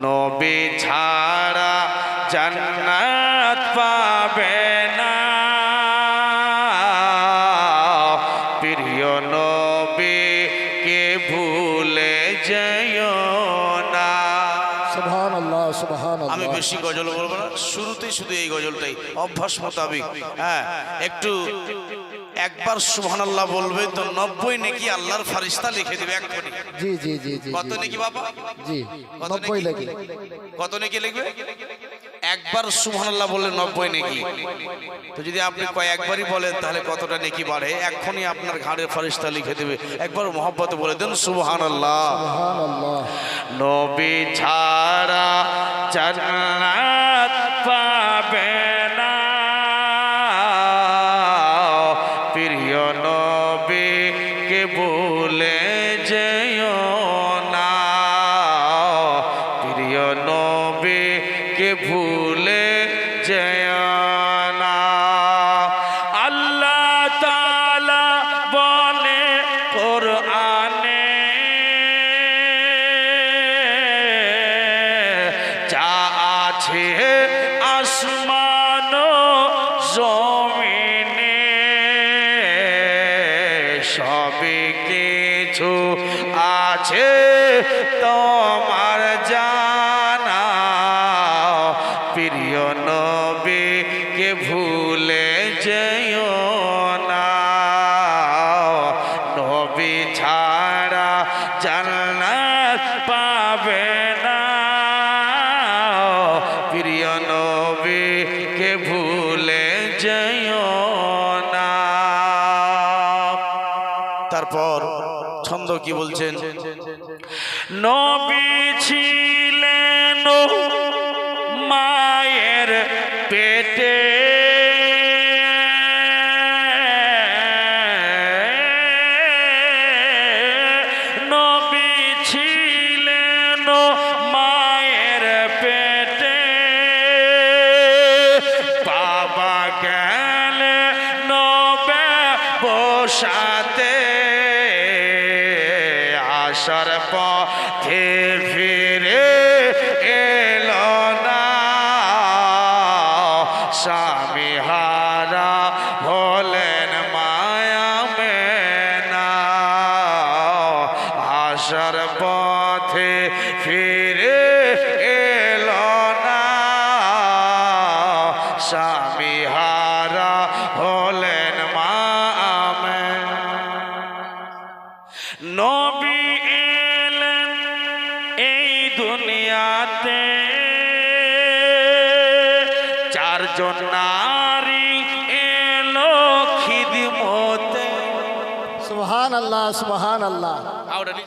নবী ছাড়া জান্নাত পাবে না। প্রিয় নবী কে ভুলে যেও না। আমি বেশি গজল বলব না শুরুতেই শুধু এই গজলটাই অভ্যাস মোতাবিক। হ্যাঁ একটু একবার সুবহানাল্লাহ বলবে তো নব্বই নাকি আল্লাহর ফারিস্তা লিখে দেবে এক্ষুনি জি জি জি জি কত নাকি বাবা? জি নব্বই নাকি? কত নাকি লিখবে? একবার সুবহানাল্লাহ বললে নব্বই নাকি। তো যদি আপনি কয়েকবারই বলেন তাহলে কতটা নেকি বাড়ে? এক্ষুনি আপনার ঘাড়ে ফারিস্তা লিখে দেবে। একবার মোহাব্বতে বলে দেন সুবহান আল্লাহ নবী ছাড়া জান্নাত কে বলে যেও না। প্রিয় নবী কে ভুলে যেও না। আল্লাহ তাআলা বলে কোরআনে যা আছে সবে কিছু আছে তোমার জানা প্রিয় নবীকে ভুলে যেও না। নবী ছাড়া জান্নাত পাবে না। প্রিয় নবীকে ভুলে তারপর ছন্দ কি বলছেন নবী ছিলেন মায়ের পেটে বসাতে আসার পথে ফিরে এলো না। স্বামী হারা হলেন মায়া মেনা। আসার পথে ফিরে এলো না। স্বামী হারা নবী এলেন এই দুনিয়াতে। চারজন নারী এলো খিদমতে। সুবহান আল্লাহ সুবহান আল্লাহ